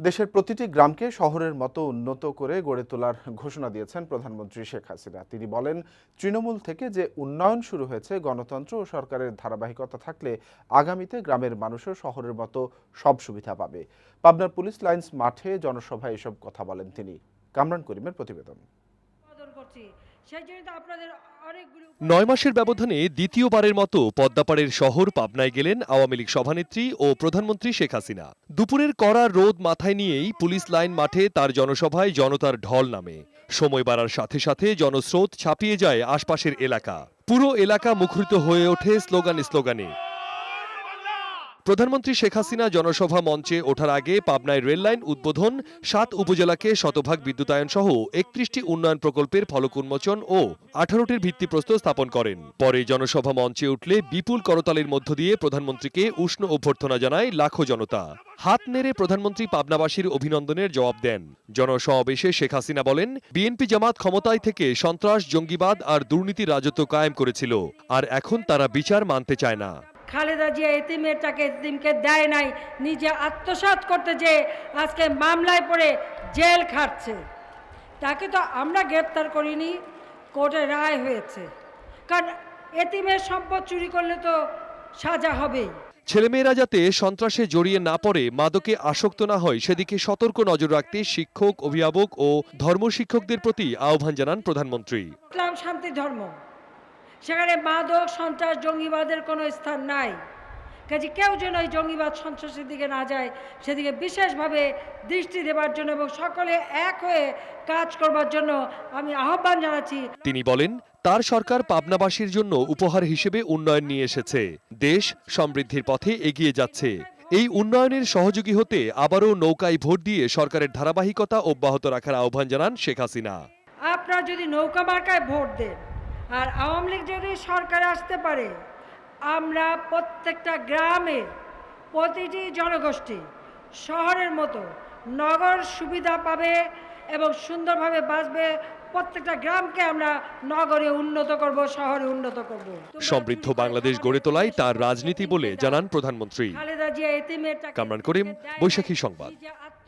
দেশের প্রতিটি গ্রামকে শহরের মতো উন্নত করে গড়ে তোলার ঘোষণা দিয়েছেন প্রধানমন্ত্রী শেখ হাসিনা। তিনি বলেন, তৃণমূল থেকে যে উন্নয়ন শুরু হয়েছে, গণতন্ত্র ও সরকারের ধারাবাহিকতা থাকলে আগামীতে গ্রামের মানুষও শহরের মতো সব সুবিধা পাবে। পাবনার পুলিশ লাইন্স মাঠে জনসভায় এসব কথা বলেন তিনি। কামরান করিমের প্রতিবেদন। নয় মাসের ব্যবধানে দ্বিতীয়বারের মতো পদ্মাপাড়ের শহর পাবনায় গেলেন আওয়ামী লীগ সভানেত্রী ও প্রধানমন্ত্রী শেখ হাসিনা। দুপুরের কড়া রোদ মাথায় নিয়েই পুলিশ লাইন মাঠে তার জনসভায় জনতার ঢল নামে। সময় বাড়ার সাথে সাথে জনস্রোত ছাপিয়ে যায় আশপাশের এলাকা। পুরো এলাকা মুখরিত হয়ে ওঠে স্লোগান স্লোগানে। প্রধানমন্ত্রী শেখ হাসিনা জনসভা মঞ্চে ওঠার আগে পাবনায় রেললাইন উদ্বোধন, সাত উপজেলাকে শতভাগ বিদ্যুতায়ন সহ একত্রিশটি উন্নয়ন প্রকল্পের ফলক উন্মোচন ও আঠারোটির ভিত্তিপ্রস্তর স্থাপন করেন। পরে জনসভা মঞ্চে উঠলে বিপুল করতালির মধ্য দিয়ে প্রধানমন্ত্রীকে উষ্ণ অভ্যর্থনা জানায় লাখো জনতা। হাত নেড়ে প্রধানমন্ত্রী পাবনাবাসীর অভিনন্দনের জবাব দেন। জনসমাবেশে শেখ হাসিনা বলেন, বিএনপি জামাত ক্ষমতায় থেকে সন্ত্রাস, জঙ্গিবাদ আর দুর্নীতি রাজত্ব কায়েম করেছিল, আর এখন তারা বিচার মানতে চায় না। খালেদা জিয়া এতিমের টাকা এতিমকে দেয় নাই নিজে আত্মসাৎ করতে যে আজকে মামলায় পড়ে জেল খাটছে। তাকে তো আমরা গ্রেপ্তার করিনি কোর্টে রায় হয়েছে। কারণ এতিমের সম্পদ চুরি করলে তো সাজা হবেই। ছেলেমেয়েরা যাতে সন্ত্রাসে জড়িয়ে না পড়ে মাদকে আসক্ত না হয় সেদিকে সতর্ক নজর রাখতে শিক্ষক অভিভাবক ও ধর্ম শিক্ষকদের প্রতি আহ্বান জানান প্রধানমন্ত্রী। ইসলাম শান্তি ধর্ম। সেখানে মাদক সন্ত্রাস জঙ্গিবাদের কোনো স্থান নাই। কাজে কেউ যেন ওই জঙ্গিবাদ সন্ত্রাসের দিকে না যায় সেদিকে বিশেষভাবে দৃষ্টি দেওয়ার জন্য এবং সকলে এক হয়ে কাজ করবার জন্য আমি আহ্বান জানাচ্ছি। তিনি বলেন তার সরকার পাবনাবাসীর জন্য উপহার হিসেবে উন্নয়ন নিয়ে এসেছে। দেশ সমৃদ্ধির পথে এগিয়ে যাচ্ছে। এই উন্নয়নের সহযোগী হতে আবারও নৌকায় ভোট দিয়ে সরকারের ধারাবাহিকতা অব্যাহত রাখার আহ্বান জানান শেখ হাসিনা। আপনারা যদি নৌকা মার্কায় ভোট দেন আর আওয়ামী লীগ যদি সরকারে আসতে পারে আমরা প্রত্যেকটা গ্রামে প্রতিটি জনগোষ্ঠী শহরের মতো নগর সুবিধা পাবে এবং সুন্দরভাবে বাঁচবে। প্রত্যেকটা গ্রামকে আমরা নগরে উন্নত করব শহরে উন্নত করব। সমৃদ্ধ বাংলাদেশ গড়ে তোলাই তার রাজনীতি বলে জানান প্রধানমন্ত্রী। খালেদা জিয়া এতিমের টাকা কামরান করিম, বৈশাখী সংবাদ।